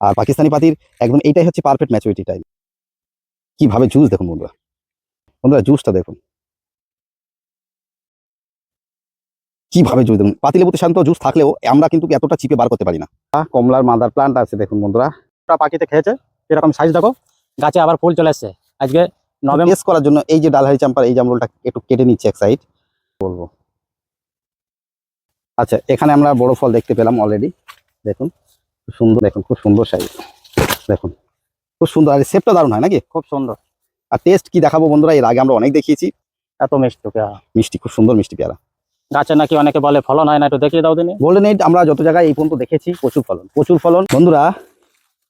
আর পাকিস্তানি পাতির একদম এইটাই হচ্ছে পারফেক্ট ম্যাচুরিটি টাইম কীভাবে জুস দেখুন বন্ধুরা। বন্ধুরা জুসটা দেখুন। কীভাবে জুস দেখুন। পাতিলেবুতে শান্ত জুস থাকলেও আমরা কিন্তু এতটা চিপে বার করতে পারি না। কমলার মাদার প্লান্ট আছে দেখুন বন্ধুরা। ওটা পাখিতে খেয়েছে, এরকম সাইজ দেখো। গাছে আবার ফুল চলে এসছে আজকে নভেম্বর টেস্ট করার জন্য এই যে ডালহারি চাম্পার এই জামরুলটা একটু কেটে নিচ্ছে এক সাইড বলব। আচ্ছা এখানে আমরা বড় ফল দেখতে পেলাম অলরেডি দেখুন। সুন্দর দেখুন খুব সুন্দর সাইজ দেখুন খুব সুন্দর। আর শেপটা দারুণ হয় নাকি? খুব সুন্দর। আর টেস্ট কি দেখাবো বন্ধুরা? এর আগে আমরা অনেক দেখিয়েছি। এত মিষ্টি পেয়ারা। মিষ্টি খুব সুন্দর মিষ্টি পেয়ারা। গাছে নাকি অনেকে বলে ফলন হয় না একটু দেখিয়ে দাও দিনে। গোল্ডেন এইট আমরা যত জায়গায় এই পর্যন্ত দেখেছি প্রচুর ফলন। প্রচুর ফলন। বন্ধুরা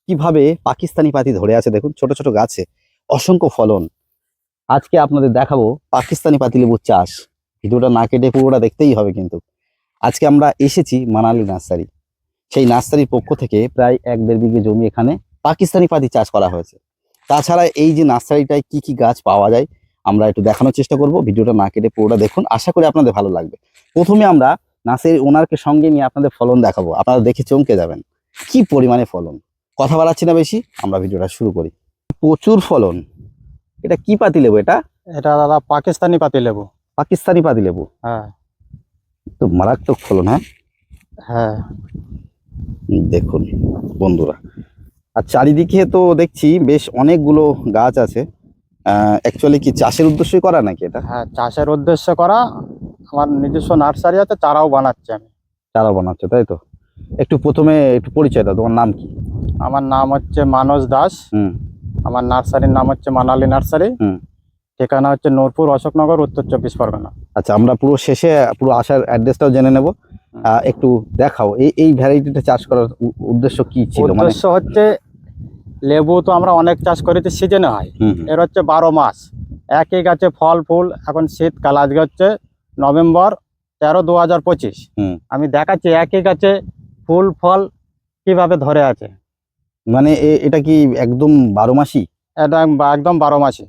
কীভাবে পাকিস্তানি পাতি ধরে আছে দেখুন ছোট ছোট গাছে। অসংখ্য ফলন। আজকে আপনাদের দেখাবো পাকিস্তানি পাতি লেবুর চাষ। ভিডিওটা না কেটে পুরোটা দেখতেই হবে কিন্তু। আজকে আমরা এসেছি মানালি নার্সারি। সেই নার্সারির পক্ষ থেকে প্রায় এক দেড় বিঘে জমি এখানে পাকিস্তানি পাতি চাষ করা হয়েছে। তাছাড়া এই যে নার্সারিটায় কি কি গাছ পাওয়া যায় আমরা একটু দেখানোর চেষ্টা করব। ভিডিওটা না কেটে পুরোটা দেখুন। আশা করি আপনাদের ভালো লাগবে। প্রথমে আমরা নার্সারি ওনারকে সঙ্গে নিয়ে আপনাদের ফলন দেখাবো। আপনারা দেখে চমকে যাবেন। কি পরিমাণে ফলন? কথা বাড়াচ্ছি না বেশি আমরা ভিডিওটা শুরু করি। প্রচুর ফলন। এটা কি পাতি লেবু এটা? এটা দাদা পাকিস্তানি পাতি লেবু। পাকিস্তানি পাতি লেবু? হ্যাঁ। তো মারাত্মক ফলন হ্যাঁ? হ্যাঁ। দেখুন বন্ধুরা। আর চারিদিকে তো দেখছি বেশ অনেকগুলো গাছ আছে। অ্যাকচুয়ালি কি চাষের উদ্দেশ্যই করা নাকি এটা? হ্যাঁ চাষের উদ্দেশ্য করা। আমার নিজস্ব নার্সারি আছে চারাও বানাচ্ছি আমি। চারা বানাচ্ছে তাই তো? একটু প্রথমে একটু পরিচয় দাও তোমার নাম কি? আমার নাম হচ্ছে মানস দাস। হুম। আমার নার্সারির নাম হচ্ছে মানালি নার্সারি। হুম। ঠিকানা হচ্ছে নূরপুর অশোকনগর উত্তর চব্বিশ পরগনা। আচ্ছা আমরা পুরো শেষে পুরো আসার অ্যাড্রেসটাও জেনে নেব। একটু দেখাও। এই এই ভ্যারাইটিটা চাষ করার উদ্দেশ্য কি ছিল? মানে উদ্দেশ্য হচ্ছে লেবু তো আমরা অনেক চাষ করি তো সিজনে হয়। এর হচ্ছে বারো মাস। একই গাছে ফল ফুল এখন শীতকাল আজকে হচ্ছে নভেম্বর তেরো দু হাজার পঁচিশ। আমি দেখাচ্ছি একই গাছে ফুল ফল কীভাবে ধরে আছে। মানে এটা কি একদম বারো মাসই? এটা একদম বারো মাসে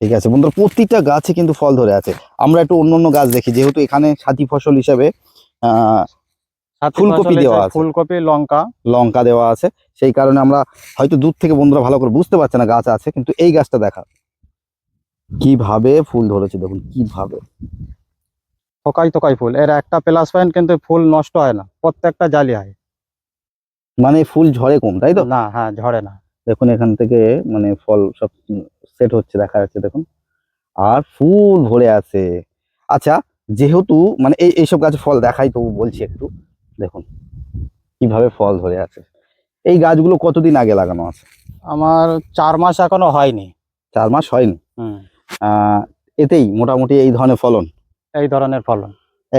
ঠিক আছে বন্ধুরা প্রতিটা গাছে কিন্তু ফল ধরে আছে। আমরা একটু অন্য অন্য গাছ দেখি যেহেতু এখানে সাথী ফসল হিসাবে ফুলকপি দেওয়া আছে। ফুলকপি লঙ্কা। লঙ্কা দেওয়া আছে। সেই কারণে আমরা হয়তো দূর থেকে বন্ধুরা ভালো করে বুঝতে পারছে না গাছ আছে কিন্তু এই গাছটা দেখা। কীভাবে ফুল ধরেছে দেখুন কীভাবে। থোকাই থোকাই ফুল। এর একটা প্লাস পয়েন্ট কিন্তু ফুল নষ্ট হয় না প্রত্যেকটা জালি হয়। মানে ফুল ঝরে কম তাই তো? না হ্যাঁ ঝরে না। দেখুন এখান থেকে মানে ফল সব সেট হচ্ছে দেখা যাচ্ছে দেখুন। আর ফুল ভরে আছে। আচ্ছা যেহেতু মানে এই এইসব গাছে ফল দেখাই তবু বলছি একটু দেখুন কীভাবে ফল ধরে আছে। এই গাছগুলো কতদিন আগে লাগানো আছে? আমার চার মাস এখনও হয়নি। চার মাস হয়নি? এতেই মোটামুটি এই ধরনের ফলন? এই ধরনের ফলন।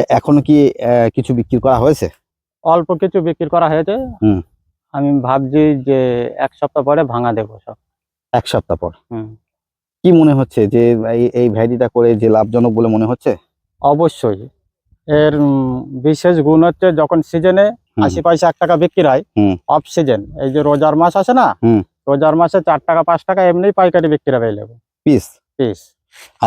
এখনও কি কিছু বিক্রি করা হয়েছে? অল্প কিছু বিক্রি করা হয়েছে। হুম। আমি ভাবছি যে এক সপ্তাহ পরে ভাঙা দেবো সব। এক সপ্তাহ পর? কি মনে হচ্ছে যে এই- এই ভ্যারিটা করে যে লাভজনক বলে মনে হচ্ছে? অবশ্যই। এর বিশেষ গুণ হচ্ছে যখন সিজনে আশি পয়সা এক টাকা বিক্রি হয় অফ সিজন এই যে রোজার মাস আছে না। রোজার মাসে চার টাকা পাঁচ টাকা এমনি পাইকারি বিক্রি হবে লেবু পিস পিস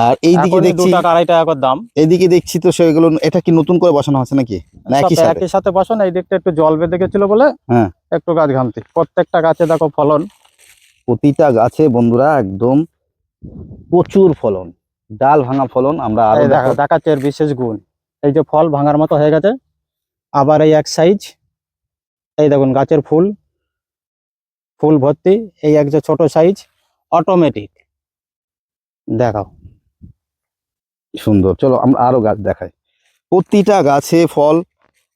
আর এইদিকে দেখছি টাকা আড়াই টাকা করে দাম। এইদিকে দেখছি তো সেগুলো এটা কি নতুন করে বসানো হচ্ছে নাকি? না একই সাথে? একই সাথে বসন এই দিকটা একটু জল বেঁধে গেছিল বলে হ্যাঁ। একটু গাছ ঘামতি। প্রত্যেকটা গাছে দেখো ফলন। প্রতিটা গাছে বন্ধুরা একদম প্রচুর ফলন। ডাল ভাঙা ফলন আমরা আরও এই দেখো দেখো- দেখাচ্ছে এর বিশেষ গুণ। এই যে ফল ভাঙার মতো হয়ে গেছে। আবার এই এক সাইজ এই দেখুন গাছের ফুল ফুল ভর্তি এই এক যে ছোট সাইজ অটোমেটিক দেখাও। সুন্দর। চলো আমরা আরও গাছ দেখাই। প্রতিটা গাছে ফল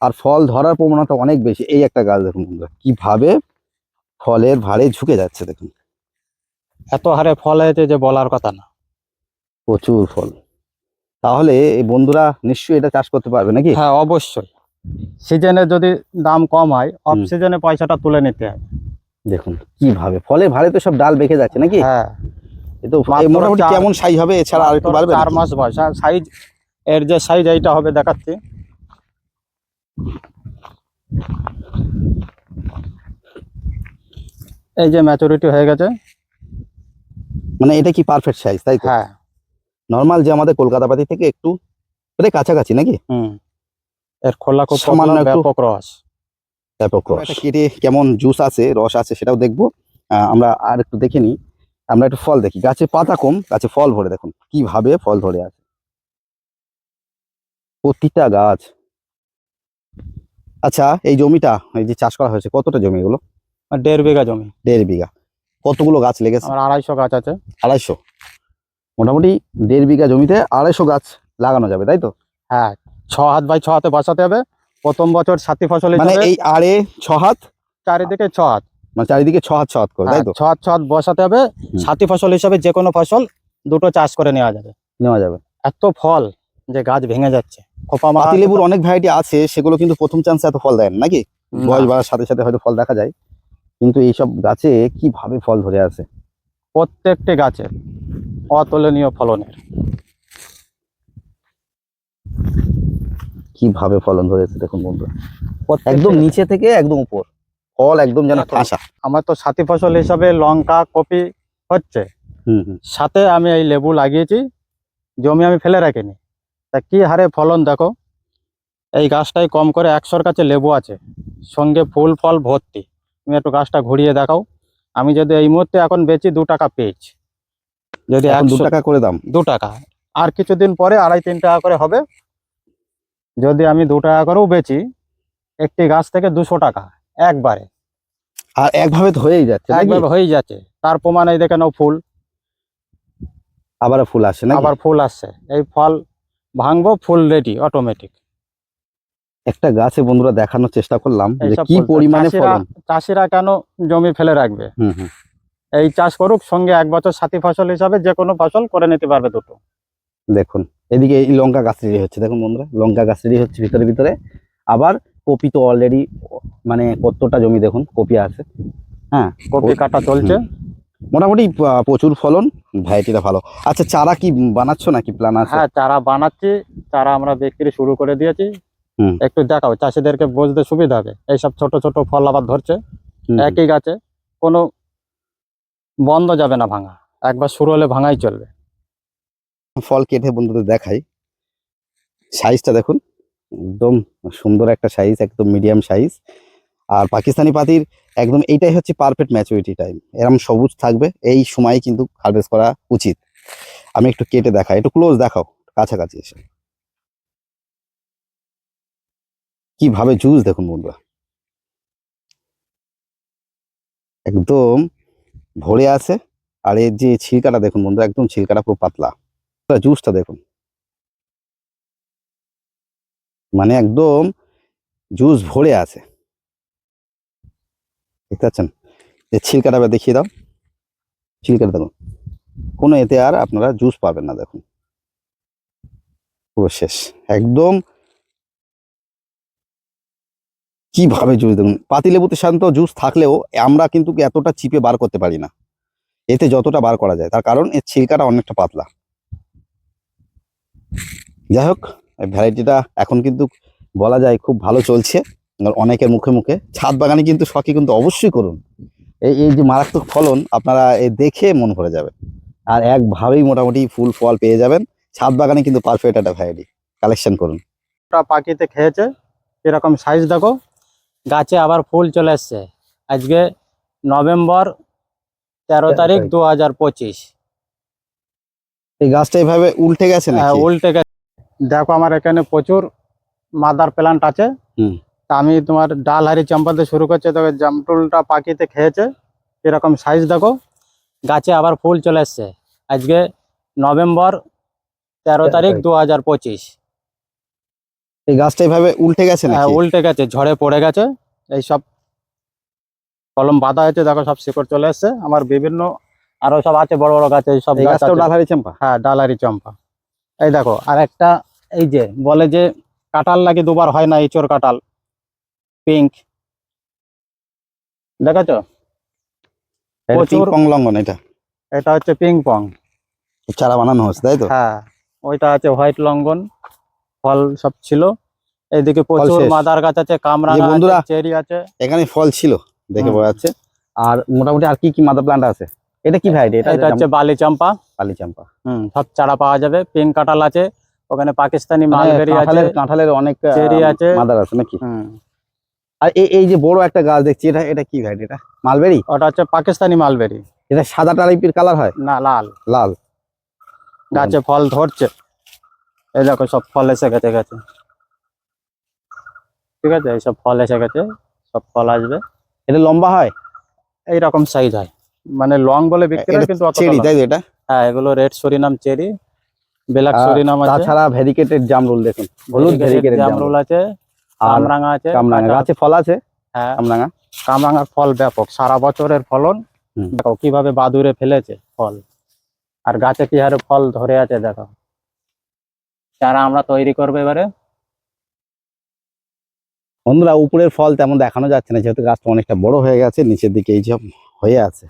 আর ফল ধরার প্রবণতা অনেক বেশি। এই একটা গাছ দেখুন বন্ধুরা কীভাবে ফলের ভারে ঝুঁকে যাচ্ছে দেখুন। এত হারে ফল হয়েছে যে বলার কথা না। প্রচুর ফল। তাহলে এই বন্ধুরা নিশ্চয়ই এটা চাষ করতে পারবে নাকি? হ্যাঁ অবশ্যই। সিজনে যদি দাম কম হয় অফ সিজনে পয়সাটা তুলে নিতে হবে দেখুন কীভাবে? ফলে ভারে তো সব ডাল বেঁকে যাচ্ছে নাকি? হ্যাঁ। এ তো মোটামুটি কেমন সাইজ হবে? এছাড়া আর একটু বাড়বে চার মাস বয়স। সাইজ এর যে সাইজ এইটা হবে দেখাচ্ছি। এই যে ম্যাচুরিটি হয়ে গেছে। মানে এটা কি পারফেক্ট সাইজ তাই হ্যাঁ। নর্মাল যে আমাদের কলকাতা পাতি থেকে একটু প্রায় কাছাকাছি নাকি? হুম। এর খোলা খুব সামান্য পপুলার, একটু- ব্যাপক রস। কেটে কেমন জুস আছে রস আছে সেটাও দেখব। আমরা আর একটু দেখে নিই। আমরা একটু ফল দেখি। গাছে পাতা কম গাছে ফল ভরে দেখুন। কীভাবে ফল ধরে আছে। প্রতিটা গাছ। আচ্ছা এই জমিটা এই যে চাষ করা হয়েছে কতটা জমি এগুলো? দেড় বিঘা জমি। দেড় বিঘা। কতগুলো গাছ লেগেছে? আড়াইশো গাছ আছে। আড়াইশো? মোটামুটি দেড় বিঘা জমিতে আড়াইশো গাছ লাগানো যাবে তাই তো? হ্যাঁ ছ হাত বাই ছ হাতে বসাতে হবে। প্রথম বছর সাথী ফসল মানে এই আড়ে ছ হাত? চারিদিকে ছ হাত। মানে চারিদিকে ছ হাত ছ হাত করে তাই হ্যাঁ, তো? ছ হাত ছ হাত বসাতে হবে। সাথী ফসল হিসাবে যে কোনো ফসল দুটো চাষ করে নেওয়া যাবে। নেওয়া যাবে। এত ফল যে গাছ ভেঙে যাচ্ছে। খোপা পাতি লেবুর অনেক ভ্যারাইটি আছে সেগুলো কিন্তু প্রথম চান্সে এত ফল দেয় না নাকি? বয়স বাড়ার সাথে সাথে হয়তো ফল দেখা যায়। কিন্তু এইসব গাছে কীভাবে ফল ধরে আছে প্রত্যেকটি গাছের অতুলনীয় ফলনের। কীভাবে ফলন ধরেছে দেখুন বন্ধু একদম নিচে থেকে একদম উপর। ফল একদম যেন। ঠাসা আমার তো সাথী ফসল হিসাবে লঙ্কা কপি হচ্ছে। সাথে আমি এই লেবু লাগিয়েছি। জমি আমি ফেলে রাখিনি। তা কি হারে ফলন দেখো। এই গাছটাই কম করে একশোর কাছে লেবু আছে। সঙ্গে ফুল ফল ভর্তি। তুমি একটু গাছটা ঘুরিয়ে দেখাও। আমি যদি এই মুহূর্তে এখন বেচি দু টাকা পেয়েছি। যদি দু টাকা করে দাম। দু টাকা। আর কিছুদিন পরে আড়াই তিন টাকা করে হবে। যদি আমি দু টাকা করেও বেচি একটি গাছ থেকে দুশো টাকা একবারে। আর একভাবে তো হয়েই যাচ্ছে নাকি? একবার হয়ে যাচ্ছে। তার প্রমাণ এই দেখে নাও ফুল। আবার ফুল আসে না আবার ফুল আসছে। এই ফল ভাঙবো ফুল রেডি অটোমেটিক একটা গাছে বন্ধুরা দেখানোর চেষ্টা করলাম যে কি পরিমাণে ফলন? চাষিরা কেন জমি ফেলে রাখবে? হুম হুম। এই চাষ করুক সঙ্গে এক বছর সাথী ফসল হিসাবে যে কোনো ফসল করে নিতে পারবে দুটো। দেখুন এদিকে এই লঙ্কা গাছ রেডি হচ্ছে দেখুন বন্ধুরা লঙ্কা গাছ রেডি হচ্ছে ভিতরে ভিতরে। আবার কপি তো অলরেডি মানে কতটা জমি দেখুন কপি আছে। হ্যাঁ কপি কাটা চলছে। মোটামুটি প্রচুর ফলন ভ্যারাইটিটা ভালো। আচ্ছা চারা কি বানাচ্ছ নাকি প্ল্যান আছে? হ্যাঁ চারা বানাচ্ছি চারা আমরা বিক্রি শুরু করে দিয়েছি। হুম। একটু দেখাও চাষিদেরকে বুঝতে সুবিধা হবে। এইসব ছোট ছোট ফল আবার ধরছে। একই গাছে কোনো বন্ধ যাবে না ভাঙা। একবার শুরু হলে ভাঙাই চলবে। ফল কেটে বন্ধুদের দেখাই। সাইজটা দেখুন। একদম সুন্দর একটা সাইজ একদম মিডিয়াম সাইজ আর পাকিস্তানি পাতির একদম এইটাই হচ্ছে পারফেক্ট ম্যাচুরিটি টাইম এরকম সবুজ থাকবে, এই সময় কিন্তু হারভেস্ট করা উচিত। আমি একটু কেটে দেখাই, একটু ক্লোজ দেখাও, কাছাকাছি এসে। কীভাবে জুস দেখুন বন্ধুরা। একদম ভরে আছে। আর এর যে ছিলকাটা দেখুন বন্ধু, একদম ছিলকাটা পুরো পাতলা। জুসটা দেখুন। মানে একদম জুস ভরে আছে। দেখতে পাচ্ছেন? যে ছিলকাটা দেখিয়ে দাও। ছিলকাটা দেখুন। কোনো এতে আর আপনারা জুস পাবেন না দেখুন। পুরো শেষ। একদম কীভাবে জুস দেখুন পাতিলেবুতে সাধারণত জুস থাকলেও আমরা কিন্তু এতটা চিপে বার করতে পারি না। এতে যতটা বার করা যায়, তার কারণ এর ছিলকাটা অনেকটা পাতলা। যাই হোক ভ্যারাইটিটা এখন কিন্তু বলা যায় খুব ভালো চলছে। অনেকের মুখে মুখে। ছাদ বাগানে কিন্তু শখে কিন্তু অবশ্যই করুন। এই এই যে মারাত্মক ফলন আপনারা এ দেখে মন ভরে যাবে। আর একভাবেই মোটামুটি ফুল ফল পেয়ে যাবেন। ছাদ বাগানে কিন্তু পারফেক্ট একটা ভ্যারাইটি কালেকশন করুন। পাখিতে খেয়েছে, এরকম সাইজ দেখো। গাছে আবার ফুল চলে এসছে। আজকে নভেম্বর তেরো তেরো তারিখ। দু হাজার পঁচিশ। এই গাছটা এইভাবে উল্টে গেছে হ্যাঁ, উল্টে গেছে। দেখো আমার এখানে প্রচুর মাদার প্ল্যান্ট আছে। তা আমি তোমার ডাল হারি চাম্পাতে শুরু করছে তবে জামটুলটা পাখিতে খেয়েছে। এরকম সাইজ দেখো। গাছে আবার ফুল চলে এসছে। আজকে নভেম্বর তেরো তারিখ। দু হাজার পঁচিশ। এই গাছটা এইভাবে উল্টে গেছে হ্যাঁ উল্টে গেছে ঝড়ে পড়ে গেছে। এই সব কলম বাঁধা হয়েছে দেখো সব শিকড় চলে এসছে। আমার বিভিন্ন আরও সব আছে বড় বড় গাছ এই সব এই গাছটাও ডালহারি চাম্পা? হ্যাঁ ডালারি চম্পা। এই দেখো আর একটা এই যে বলে যে কাঁঠাল নাকি দুবার হয় না ইঁচড় কাঁঠাল। পিঙ্ক। দেখাছো? এটা প্রচুর- পিং পং লঙ্ঘন এটা। এটা হচ্ছে পিং পং। চারা বানানো হচ্ছে তাই তো? হ্যাঁ ওইটা আছে হোয়াইট লঙ্ঘন। ফল সব ছিল। এইদিকে প্রচুর মাদার গাছ আছে কামরাঙা বন্ধুরা- চেরি আছে। এখানে ফল ছিল দেখে। বোঝা যাচ্ছে। আর মোটামুটি আর কি কি মাদার প্লান্ট আছে? এটা কি ভ্যারাইটি এটা এটা হচ্ছে বালি চম্পা কালি চাম্পা হুম সব চারা পাওয়া যাবে। পিঙ্ক কাঁঠাল আছে ওখানে পাকিস্তানি মানে মালবেরি আছে কাঁঠালের অনেক চেরি আছে। মাদার আছে নাকি? হুম। আর এই এই যে বড় একটা গাছ দেখছি এটা এটা কি ভ্যারাইটি এটা? মালবেরি? ওটা হচ্ছে পাকিস্তানি মালবেরি। এটা সাদা টাইপের কালার হয়? না লাল। লাল। গাছে ফল ধরছে। এই দেখো সব ফল এসে গেছে গেছে ঠিক আছে? এইসব ফল এসে গেছে সব ফল আসবে। এটা লম্বা হয়? এইরকম সাইজ হয়। মানে লং বলে বিক্রি হয় কিন্তু চেরি তাই এটা? হ্যাঁ এগুলো red Surinam cherry black Surinam আছে। তাছাড়া ভেরিকেটেড জামরুল দেখুন হলুদ ভেরিকেটেড জামরুল আছে কামরাঙা আছে কামরাঙা গাছে ফল আছে? হ্যাঁ। কামরাঙা? কামরাঙার ফল ব্যাপক সারা বছরের ফলন। দেখো কীভাবে বাদুরে ফেলেছে ফল। আর গাছে কি হারে ফল ধরে আছে দেখো। চারা আমরা তৈরি করব এবারে। বন্ধুরা উপরের ফল তেমন দেখানো যাচ্ছে না যেহেতু গাছটা অনেকটা বড় হয়ে গেছে নিচের দিকে এই সব হয়ে আছে।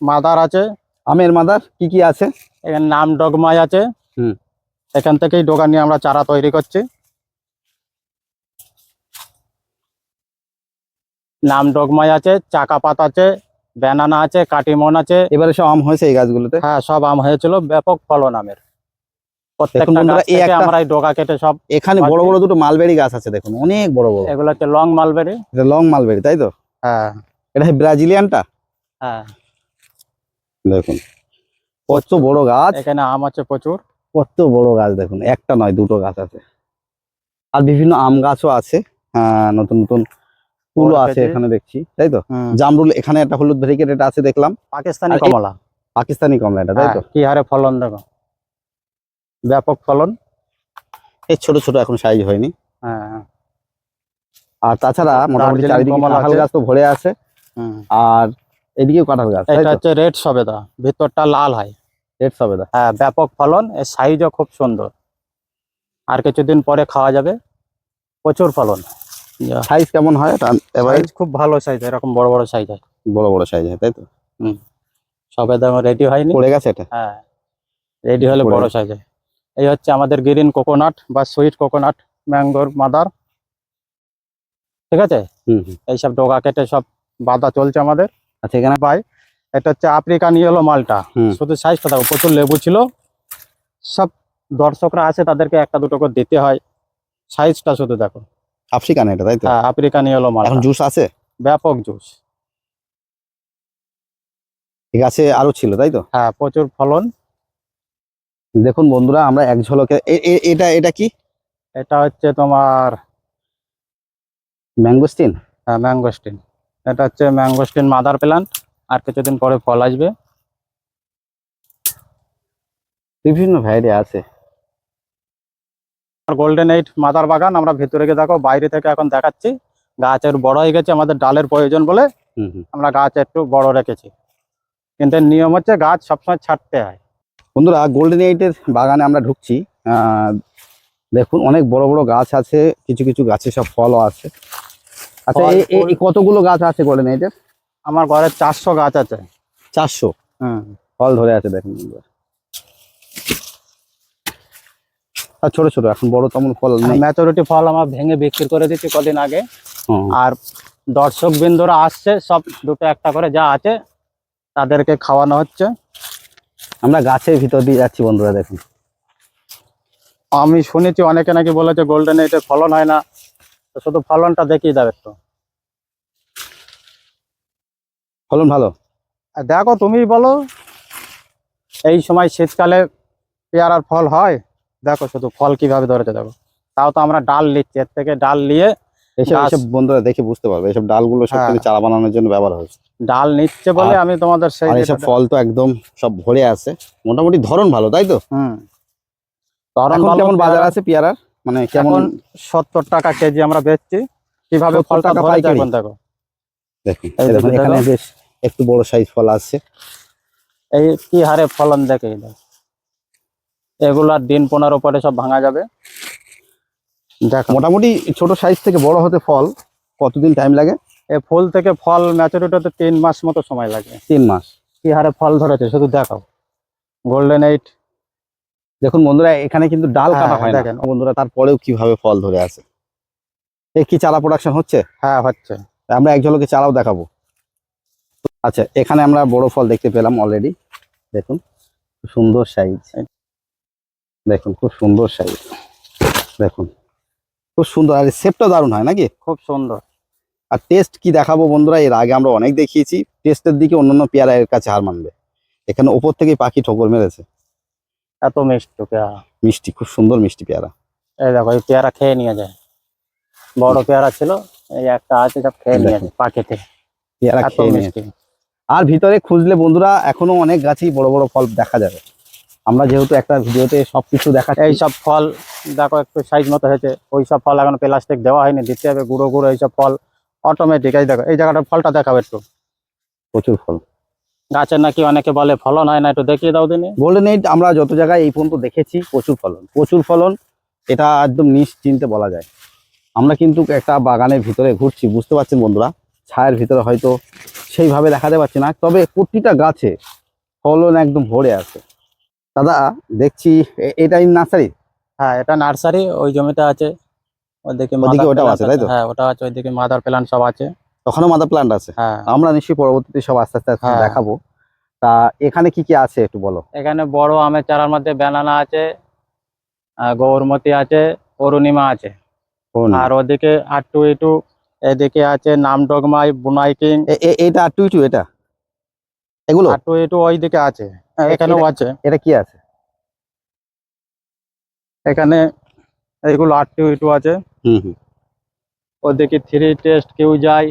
মাদার আছে। আমের মাদার কি কি আছে? এখানে নাম ডগমাই আছে। হুম। এখান থেকেই ডোকা নিয়ে আমরা চারা তৈরি করছি। নাম ডগমাই আছে চাকা পাত আছে ব্যানানা আছে কাটিমন আছে। এবারে সব আম হয়েছে এই গাছগুলোতে? হ্যাঁ সব আম হয়েছিল ব্যাপক ফলন আমের। এখানে বড় বড় দুটো মালবেরি গাছ আছে দেখুন অনেক বড় বড়। এগুলো হচ্ছে লং মালবেরি এটা লং মালবেরি তাই তো? হ্যাঁ। এটা ব্রাজিলিয়ানটা হ্যাঁ। দেখুন কত বড় গাছ। এখানে আম আছে প্রচুর। কত বড় গাছ দেখুন একটা নয় দুটো গাছ আছে। আর বিভিন্ন আম গাছও আছে। হ্যাঁ নতুন নতুন ফুলও আছে এখানে দেখছি তাই তো? জামরুল এখানে একটা হলুদ ভেরিকেট এটা আছে দেখলাম। পাকিস্তানি কমলা। পাকিস্তানি কমলা এটা তাই তো? কি হারে ফলন দেখো। ব্যাপক ফলন। এই ছোট ছোট এখন সাইজ হয়নি। হ্যাঁ। আর তাছাড়া মোটামুটি চারিদিকে কাঁঠাল গাছ তো ভরে আছে। হুম। আর এদিকেও কাঁঠাল গাছ এটা হচ্ছে রেড সবেদা ভিতরটা লাল হয়। রেড সবেদা। হ্যাঁ ব্যাপক ফলন এর সাইজও খুব সুন্দর। আর কিছুদিন পরে খাওয়া যাবে। প্রচুর ফলন। সাইজ কেমন হয় সাইজ খুব ভালো সাইজ হয় এরকম বড় বড় সাইজ হয়। বড় বড় সাইজ হয় তাই তো? সবেদা রেডি হয়নি। পড়ে গেছে এটা? হ্যাঁ। রেডি হলে বড় সাইজ হয়। এই হচ্ছে আমাদের গ্রিন কোকোনাট বা সুইট কোকোনাট ম্যাঙ্গোর মাদার ঠিক আছে। এইসব ডোগা কেটে সব বাঁধা চলছে আমাদের। আচ্ছা এখানে? বাই। এটা হচ্ছে আফ্রিকান ইয়েলো মালটা। শুধু সাইজটা দেখো প্রচুর লেবু ছিল। সব দর্শকরা আছে তাদেরকে একটা দুটো করে দিতে হয়। সাইজটা শুধু দেখো। আফ্রিকান এটা তাই তো? হ্যাঁ আফ্রিকান ইয়েলো মাল এখন জুস আছে? ব্যাপক জুস ঠিক আছে আরও ছিল তাই তো? হ্যাঁ প্রচুর ফলন। দেখুন বন্ধুরা আমরা এক ঝলকে এটা এটা কি? এটা হচ্ছে তোমার ম্যাঙ্গোস্টিন? হ্যাঁ ম্যাঙ্গোস্টিন। এটা হচ্ছে ম্যাঙ্গোস্টিন মাদার প্ল্যান্ট আর কিছুদিন পরে ফল আসবে। বিভিন্ন ভ্যারাইটি আছে। গোল্ডেন এইট মাদার বাগান আমরা ভেতরে গিয়ে দেখো বাইরে থেকে এখন দেখাচ্ছি। গাছের বড় হয়ে গেছে আমাদের ডালের প্রয়োজন বলে। আমরা গাছ একটু বড় রেখেছি। কিন্তু নিয়ম হচ্ছে গাছ সবসময় ছাড়তে হয়। বন্ধুরা গোল্ডেন এইটের বাগানে আমরা ঢুকছি। দেখুন অনেক বড় বড় গাছ আছে কিছু কিছু গাছে সব ফলও আছে। আচ্ছা। এই কতগুলো গাছ আছে গোল্ডেন এইটের আমার ঘরে চারশো গাছ আছে। চারশো? হুম। ফল ধরে আছে দেখুন বন্ধুরা। আর ছোট ছোট এখন বড় তেমন ফল ম্যাচুরিটি ফল আমার ভেঙে বিক্রি করে দিচ্ছি কদিন আগে। আর দর্শক বিন্দুরা আসছে সব দুটো একটা করে যা আছে তাদেরকে খাওয়ানো হচ্ছে। আমরা গাছের ভিতর দিয়ে যাচ্ছি বন্ধুরা দেখুন। আমি শুনেছি অনেকে নাকি বলেছে গোল্ডেন এইটের ফলন হয় না। তো শুধু ফলনটা দেখিয়ে দাও তো ফলন ভালো? দেখো তুমি বলো এই সময় শীতকালে পেয়ারার ফল হয়? দেখো শুধু ফল কীভাবে ধরেছে দেখো। তাও তো আমরা ডাল নিচ্ছি এর থেকে ডাল নিয়ে এসব এসব বন্ধুরা দেখে বুঝতে পারবে। এসব ডালগুলো সব হ্যাঁ। কিন্তু চারা বানানোর জন্য ব্যবহার ডাল নিচ্ছে বলে আমি তোমাদের সেই এসব ফল তো একদম সব ভরে আছে। মোটামুটি ধরন ভালো তাই তো? হুম। ধরন কেমন বাজার আছে পেয়ারার? মানে কেমন সত্তর টাকা কেজি আমরা বেচছি। কীভাবে 70 ফলটা টাকা ধরেছে দেখো। দেখুন এই এই দেখুন দিকে এখানে বেশ একটু বড় সাইজ ফল আছে। এই কি হারে ফলন দেখে। এগুলার দিন পনেরো পরে সব ভাঙা যাবে। মোটামুটি ছোট সাইজ থেকে বড় হতে ফল কতদিন টাইম লাগে? এই ফুল থেকে ফল ম্যাচুরিটি হতে তিন মাস মতো সময় লাগে। তিন মাস। কি হারে ফল ধরেছে শুধু দেখাও। গোল্ডেন এইট দেখুন বন্ধুরা এখানে কিন্তু ডাল হ্যাঁ, কাটা হয় দেখেন। বন্ধুরা তারপরেও কীভাবে ফল ধরে আছে? এ কি চারা প্রোডাকশন হচ্ছে? হ্যাঁ হচ্ছে। আমরা এক ঝলকে চারাও দেখাবো। আচ্ছা এখানে আমরা বড় ফল দেখতে পেলাম অলরেডি দেখুন সুন্দর সাইজ দেখুন খুব সুন্দর সাইজ দেখুন। খুব সুন্দর। আর শেপটা দারুণ হয় নাকি? খুব সুন্দর। আর টেস্ট কি দেখাবো বন্ধুরা? এর আগে আমরা অনেক দেখিয়েছি। টেস্টের দিকে অন্যান্য পেয়ারা এর কাছে হার মানবে। এখানে ওপর থেকে পাখি ঠোকর মেরেছে। এত মিষ্টি পেয়ারা। মিষ্টি খুব সুন্দর মিষ্টি পেয়ারা। এই দেখো এই পেয়ারা খেয়ে নিয়ে যায়। বড় পেয়ারা ছিল এই একটা আছে সব খেয়ে নিয়ে যায় পাখিতে। পেয়ারা খেয়ে নিয়ে আর ভিতরে খুঁজলে বন্ধুরা এখনও অনেক গাছই বড় বড় ফল দেখা যাবে। আমরা যেহেতু একটা ভিডিওতে সবকিছু দেখা এই সব ফল দেখো একটু সাইজ মতো হয়েছে ওই সব ফল এখন প্লাস্টিক দেওয়া হয়নি দিতে হবে গুঁড়ো গুঁড়ো এইসব ফল অটোমেটিক এই দেখো এই জায়গাটার ফলটা দেখাবে একটু। প্রচুর ফল। গাছের নাকি অনেকে বলে ফলন হয় না একটু দেখিয়ে দাও দিনে। বলে নেই আমরা যত জায়গায় এই পর্যন্ত দেখেছি প্রচুর ফলন। প্রচুর ফলন এটা একদম নিশ্চিন্তে বলা যায়। আমরা কিন্তু একটা বাগানের ভিতরে ঘুরছি বুঝতে পারছেন বন্ধুরা? ছায়ের ভিতরে হয়তো সেইভাবে দেখাতে পারছি না তবে প্রতিটা গাছে ফলন একদম ভরে আছে। দাদা দেখছি এ- এটাই নার্সারি? হ্যাঁ এটা নার্সারি ওই জমিটা আছে। ওইদিকে ওদিকে ওটাও আছে, তাই তো? হ্যাঁ ওটা আছে ওইদিকে মাদার প্ল্যান সব আছে। ওখানেও মাদার প্লান্ট আছে? হ্যাঁ। আমরা নিশ্চয়ই পরবর্তীতে সব আস্তে আস্তে হ্যাঁ। দেখাবো। তা এখানে কি কি আছে একটু বলো? এখানে বড় আমের চারার মধ্যে ব্যানানা আছে গৌরমতি আছে অরুণিমা আছে। আর ওদিকে আটটু ইটু এদিকে আছে নামডগমাই বুনাই কিং এ- এ- এটা টু টু এটা? এগুলো? আটটু ইটু ওইদিকে আছে। এখানেও আছে। এটা কি আছে? এখানে এইগুলো আটটু ইটু আছে। হুম হুম। ওদিকে থ্রি টেস্ট কেউ যায়।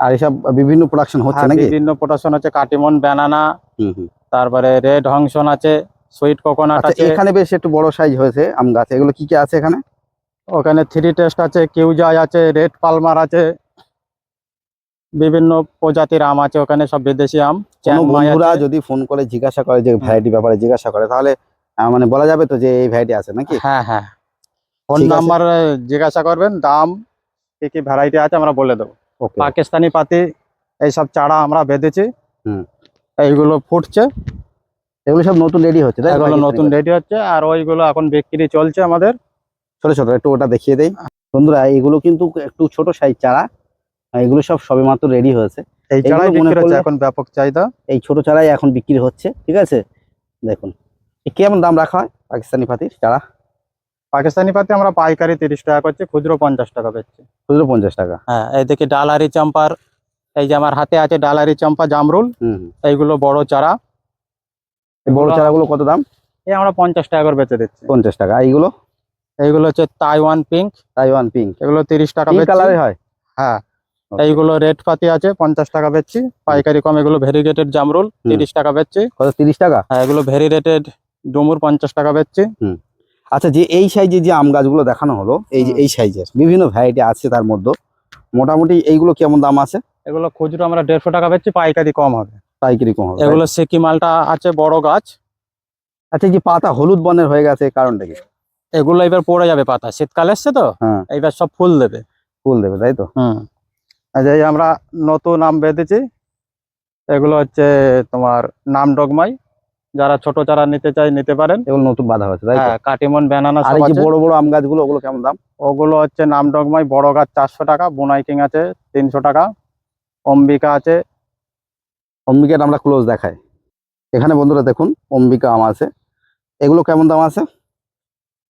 আর এসব বিভিন্ন প্রোডাকশন হচ্ছে আর নাকি? বিভিন্ন প্রোটেকশন আছে কাটিমন ব্যানানা হুম হুম। তারপরে রেড হংসন আছে সুইট কোকোনাট আছে। এখানে বেশ একটু বড় সাইজ হয়েছে আম গাছ। এগুলো কি কি আছে এখানে? ওখানে থ্রি টেস্ট আছে কিউ যায় আছে রেড পালমার আছে। বিভিন্ন প্রজাতির আম আছে ওখানে সব বিদেশি আম। কোনো বন্ধুরা যদি ফোন করে জিজ্ঞাসা করে যে ভ্যারাইটি ব্যাপারে জিজ্ঞাসা করে তাহলে মানে বলা যাবে তো যে এই ভ্যারাইটি আছে নাকি? হ্যাঁ হ্যাঁ। ফোন নাম্বার জিজ্ঞাসা করবেন দাম কি কি ভ্যারাইটি আছে আমরা বলে দেবো। পাকিস্তানি পাতি এইসব চারা আমরা বেঁধেছি। হুম। এইগুলো ফুটছে। এগুলো সব নতুন রেডি হচ্ছে তাই এগুলো নতুন রেডি হচ্ছে আর ওইগুলো এখন বিক্রি চলছে আমাদের। ছোট ছোট একটু ওটা দেখিয়ে দেই। বন্ধুরা এগুলো কিন্তু একটু ছোট সাইজ চারা। এগুলো সব সবে মাত্র রেডি হয়েছে। এই চারাই মনে বিক্রি হচ্ছে এখন ব্যাপক চাহিদা? এই ছোট চারাই এখন বিক্রি হচ্ছে ঠিক আছে? দেখুন এ কেমন দাম রাখা হয় পাকিস্তানি পাতির চারা? পাকিস্তানি পাতি আমরা পাইকারি তিরিশ টাকা করছি খুচরো পঞ্চাশ টাকা বেচছি। খুচরো পঞ্চাশ টাকা। হ্যাঁ এইদিকে ডালারি চম্পার এই যে আমার হাতে আছে ডালারি চম্পা জামরুল। এইগুলো বড় চারা। বড় চারাগুলো কত দাম? এই আমরা পঞ্চাশ টাকা করে বেচে দিচ্ছি। পঞ্চাশ টাকা। এইগুলো? এইগুলো হচ্ছে তাইওয়ান পিঙ্ক তাইওয়ান পিঙ্ক এগুলো তিরিশ টাকা কালারে হয়? হ্যাঁ. এইগুলো রেড পাতি আছে পঞ্চাশ টাকা বেচছি। পাইকারি কম এগুলো ভেরিগেটেড জামরুল তিরিশ টাকা বেচছি। কত তিরিশ টাকা? হ্যাঁ এগুলো ভেরি রেটেড ডুমুর পঞ্চাশ টাকা বেচছি। আচ্ছা যে এই সাইজের যে আম গাছগুলো দেখানো হলো এই যে। এই সাইজের বিভিন্ন ভ্যারাইটি আছে তার মধ্যে মোটামুটি এইগুলো কেমন দাম আছে? এগুলো খুচরো আমরা দেড়শো টাকা বেচছি পাইকারি কম হবে। পাইকারি কম হবে এগুলো সিকি মালটা আছে বড় গাছ। আচ্ছা যে পাতা হলুদ বর্ণের হয়ে গেছে কারণটা কি? এগুলো এবার পড়ে যাবে পাতা শীতকাল এসছে তো হ্যাঁ। এইবার সব ফুল দেবে। ফুল দেবে তাই তো? হুম। আচ্ছা এই আমরা নতুন আম বেঁধেছি। এগুলো হচ্ছে তোমার নাম ডগমাই। যারা ছোট চারা নিতে চায় নিতে পারেন। এগুলো নতুন বাঁধা হয়েছে তাই হ্যাঁ কাটিমন ব্যানানা আর এই বড় বড় আম গাছগুলো ওগুলো কেমন দাম? ওগুলো হচ্ছে নাম ডগমাই বড় গাছ চারশো টাকা বোনাই কিং আছে তিনশো টাকা অম্বিকা আছে। অম্বিকার আমরা ক্লোজ দেখাই এখানে বন্ধুরা দেখুন অম্বিকা আম আছে। এগুলো কেমন দাম আছে?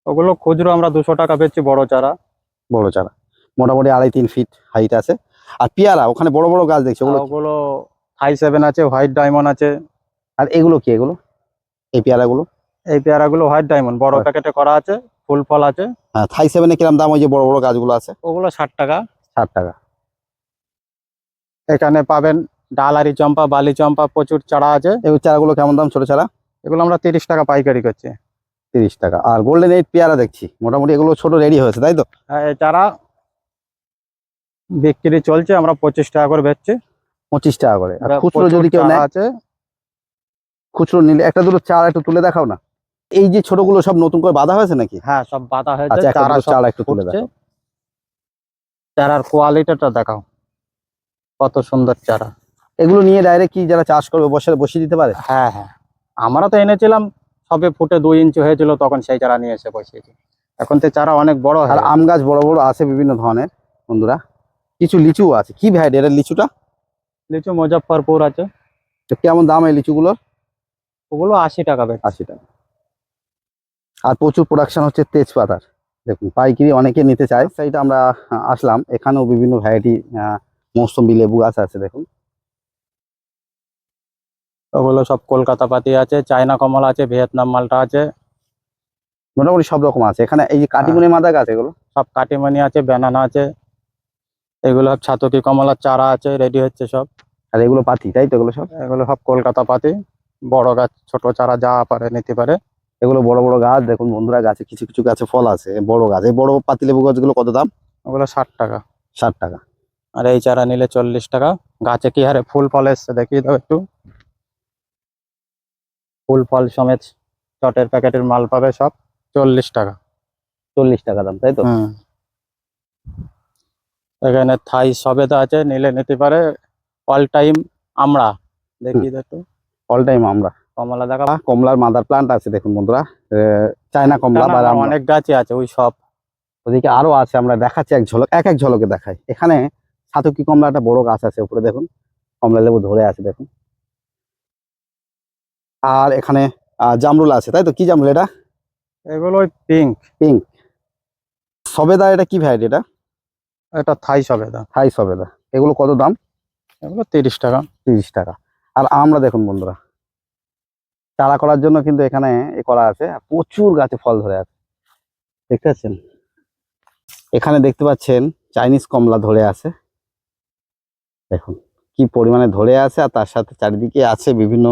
ওগুলো খুচরো আমরা দুশো টাকা পেয়েছি বড় চারা। বড় চারা। মোটামুটি আড়াই তিন ফিট হাইট আছে। আর পেয়ারা ওখানে বড় বড় গাছ দেখছি ওগুলো ওগুলো হাই সেভেন আছে হোয়াইট ডায়মন্ড আছে। আর এগুলো কি এগুলো? এই পেয়ারাগুলো? এই পেয়ারাগুলো হোয়াইট ডায়মন্ড বড়। প্যাকেটে করা আছে ফুল ফল আছে। হ্যাঁ থাই সেভেনে কিরম দাম ওই যে বড় বড় গাছগুলো আছে? ওগুলো ষাট টাকা। ষাট টাকা। এখানে পাবেন ডালারি চম্পা বালি চম্পা প্রচুর চারা আছে। এই চারাগুলো কেমন দাম ছোট চারা? এগুলো আমরা তিরিশ টাকা পাইকারি করছি। তিরিশ টাকা। আর গোল্ডেন এইট পেয়ারা দেখছি মোটামুটি এগুলো ছোট রেডি হয়েছে তাই তো? হ্যাঁ, চারা বিক্রি চলছে আমরা পঁচিশ টাকা করে বেচছি। পঁচিশ টাকা করে। আর খুচরো যদি কেউ নেয় আছে। খুচরো নিলে একটা দুটো চারা একটু তুলে দেখাও না। এই যে ছোটগুলো সব নতুন করে বাঁধা হয়েছে নাকি? হ্যাঁ সব বাঁধা হয়েছে। আচ্ছা একটা চারা চারা একটু তুলে দেখাও। চারার কোয়ালিটিটা দেখাও। কত সুন্দর চারা। এগুলো নিয়ে ডাইরেক্ট কি যারা চাষ করবে বসে বসিয়ে দিতে পারে? হ্যাঁ হ্যাঁ। আমরা তো এনেছিলাম সবে ফুটে দুই ইঞ্চি হয়েছিল তখন সেই চারা নিয়ে এসে বসিয়েছি। এখন তো চারা অনেক বড় আর আম গাছ বড় বড় আছে বিভিন্ন ধরনের বন্ধুরা। কিছু লিচু আছে। কি ভ্যারাইটি এটা লিচুটা? লিচু মুজফ্ফরপুর আছে। তো কেমন দাম এই লিচুগুলোর? ওগুলো আশি টাকা বেচছে আশি টাকা। আর প্রচুর প্রোডাকশন হচ্ছে তেজপাতার। দেখুন পাইকারি অনেকে নিতে চায়। সেইটা আমরা আসলাম। এখানেও বিভিন্ন ভ্যারাইটি মৌসুমি লেবু গাছ আছে দেখুন। ওগুলো সব কলকাতা পাতি আছে চায়না কমল আছে ভিয়েতনাম মালটা আছে। মোটামুটি সব রকম আছে। এখানে এই যে কাটিমনি মাদা গাছ এগুলো? সব কাটিমনি আছে ব্যানানা আছে। এগুলো সব ছাতকি কমলার চারা আছে রেডি হচ্ছে সব। আর এগুলো পাতি তাই তো এগুলো সব? এগুলো সব কলকাতা পাতি বড় গাছ ছোট চারা যা পারে নিতে পারে। এগুলো বড় বড় গাছ দেখুন বন্ধুরা গাছে কিছু কিছু গাছে ফল আছে বড় গাছ। এই বড় পাতি পাতিলেবু গাছগুলো কত দাম? ওগুলো ষাট টাকা। ষাট টাকা। আর এই চারা নিলে চল্লিশ টাকা। গাছে কি হারে ফুল ফল এসছে? দেখিয়ে দাও একটু। ফুল ফল সমেত চটের প্যাকেটের মাল পাবে সব চল্লিশ টাকা। চল্লিশ টাকা দাম তাই তো? এখানে থাই সবেদা আছে নিলে নিতে পারে। অল টাইম আমরা। দেখিয়ে দেখো। অল টাইম আমরা। কমলা দেখা কমলার মাদার প্লান্ট আছে দেখুন বন্ধুরা। চায়না কমলা বা অনেক গাছই আছে ওই সব। ওদিকে আরও আছে আমরা দেখাচ্ছি এক ঝলক এক এক ঝলকে দেখাই। এখানে সাতকি কমলা একটা বড় গাছ আছে উপরে দেখুন। কমলা লেবু ধরে আছে দেখুন। আর এখানে জামরুল আছে তাই তো? কি জামরুল এটা? এগুলো ওই পিঙ্ক সবেদা এটা কি ভ্যারাইটি এটা? এটা থাই সবেদা। থাই সবেদা। এগুলো কত দাম? এগুলো তিরিশ টাকা। তিরিশ টাকা। আর আমরা দেখুন বন্ধুরা চারা করার জন্য কিন্তু এখানে এ করা আছে প্রচুর গাছে ফল ধরে আছে। দেখতে পাচ্ছেন? এখানে দেখতে পাচ্ছেন চাইনিজ কমলা ধরে আছে। দেখুন কি পরিমাণে ধরে আছে আর তার সাথে চারিদিকে আছে বিভিন্ন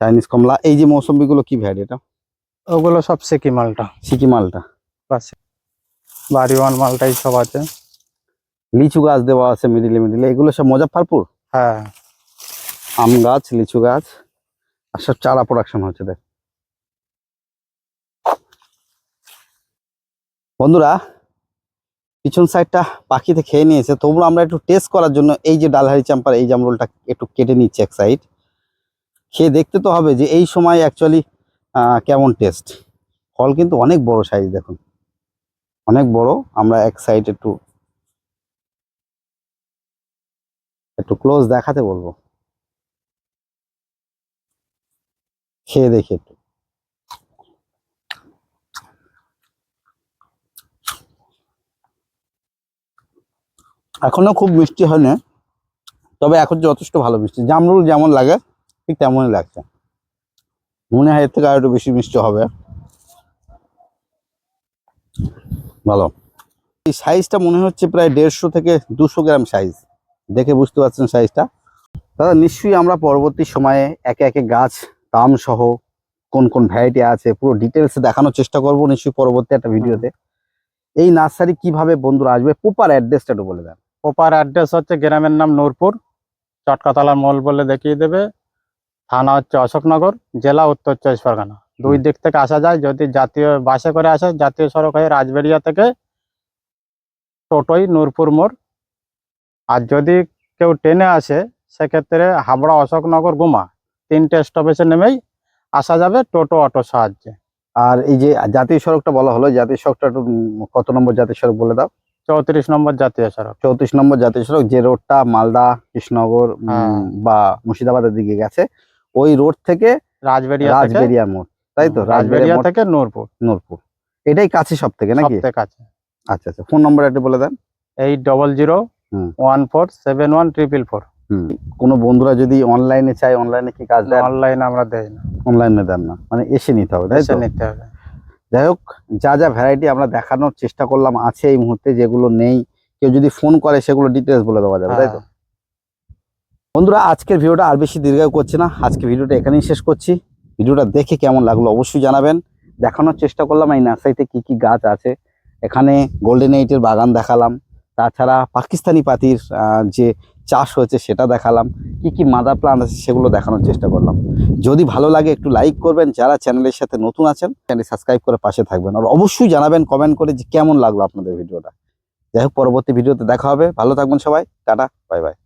চাইনিজ কমলা। এই যে মৌসম্বিগুলো কি ভ্যারাইটি এটা? ওগুলো সব সিকি মালটা। সিকি মালটা। বাড়িওয়ান মালটাই সব আছে। লিচু গাছ দেওয়া আছে মিডিলে মিডিলে এগুলো সব মুজাফফরপুর? হ্যাঁ। আম গাছ লিচু গাছ আর সব চারা প্রোডাকশন হচ্ছে দেখ। বন্ধুরা পিছন সাইডটা পাখিতে খেয়ে নিয়েছে। তবু আমরা একটু টেস্ট করার জন্য এই যে ডালহারি চাম্পার এই জামরুলটা একটু কেটে নিচ্ছি এক সাইড খেয়ে দেখতে তো হবে যে এই সময় অ্যাকচুয়ালি কেমন টেস্ট ফল কিন্তু অনেক বড় সাইজ দেখুন। অনেক বড় আমরা এক সাইড একটু একটু ক্লোজ দেখাতে বলব। খেয়ে দেখি একটু। এখনও খুব মিষ্টি হয় না তবে এখন যথেষ্ট ভালো মিষ্টি জামরুল যেমন লাগে, ঠিক তেমনই লাগছে। মনে হয় এর থেকে আরও বেশি মিষ্টি হবে। ভালো। এই সাইজটা মনে হচ্ছে প্রায় দেড়শো থেকে দুশো গ্রাম সাইজ দেখে বুঝতে পারছেন সাইজটা। দাদা নিশ্চয়ই আমরা পরবর্তী সময়ে একে একে গাছ দাম সহ কোন কোন ভ্যারাইটি আছে পুরো ডিটেলস দেখানোর চেষ্টা করব নিশ্চয়ই পরবর্তী একটা ভিডিওতে। এই নার্সারি কীভাবে বন্ধুরা আসবে প্রপার অ্যাড্রেসটা একটু বলে দেন। প্রপার অ্যাড্রেস হচ্ছে গ্রামের নাম নূরপুর চটকাতলা মল বলে দেখিয়ে দেবে। থানা হচ্ছে অশোকনগর জেলা উত্তর চব্বিশ পরগনা। দুই দিক থেকে আসা যায় যদি জাতীয় বাসে করে আসে জাতীয় সড়ক হয়ে রাজবেরিয়া থেকে টোটোই নূরপুর মোড়। আর যদি কেউ ট্রেনে আসে সেক্ষেত্রে হাবড়া অশোকনগর গুমা তিনটে স্টপেজে নেমেই আসা যাবে টোটো অটো সাহায্যে। আর এই যে জাতীয় সড়কটা বলা হলো জাতীয় সড়কটা একটু কত নম্বর জাতীয় সড়ক বলে দাও? চৌত্রিশ নম্বর জাতীয় সড়ক। চৌত্রিশ নম্বর জাতীয় সড়ক যে রোডটা মালদা কৃষ্ণনগর হ্যাঁ। বা মুর্শিদাবাদের দিকে গেছে ওই রোড থেকে রাজবেরিয়া থেকে রাজবেরিয়া মোড় তাই তো? রাজবেরিয়া রাজবেরিয়া থেকে নূরপুর। নূরপুর। এটাই কাছে সব থেকে নাকি কাছে। আচ্ছা আচ্ছা ফোন নম্বর একটু বলে দেন। Eight double zero. One four seven one triple four. হুম। কোনো বন্ধুরা যদি অনলাইনে চায় অনলাইনে কি কাজ দেন অনলাইন আমরা দেই না। অনলাইনে দেন না। মানে এসে নিতে হবে তাই নিতে হবে। যাই হোক যা যা ভ্যারাইটি আমরা দেখানোর চেষ্টা করলাম আছে এই মুহূর্তে যেগুলো নেই। কেউ যদি ফোন করে সেগুলো ডিটেলস বলে দেওয়া যাবে তাই তো? হ্যাঁ। বন্ধুরা আজকের ভিডিওটা আর বেশি দীর্ঘায়ু করছি না। আজকে ভিডিওটা এখানেই শেষ করছি। ভিডিওটা দেখে কেমন লাগল অবশ্যই জানাবেন। দেখানোর চেষ্টা করলাম এই নার্সারিতে কি কি গাছ আছে। এখানে গোল্ডেন এইটের বাগান দেখালাম। তাছাড়া পাকিস্তানি পাতির যে চাষ হয়েছে সেটা দেখালাম। কি কি মাদার প্লান্ট আছে সেগুলো দেখানোর চেষ্টা করলাম। যদি ভালো লাগে একটু লাইক করবেন, যারা চ্যানেলের সাথে নতুন আছেন চ্যানেল সাবস্ক্রাইব করে পাশে থাকবেন। আর অবশ্যই জানাবেন কমেন্ট করে যে কেমন লাগল আপনাদের ভিডিওটা যাই হোক, পরবর্তী ভিডিওতে দেখা হবে। ভালো থাকবেন সবাই। Tata bye bye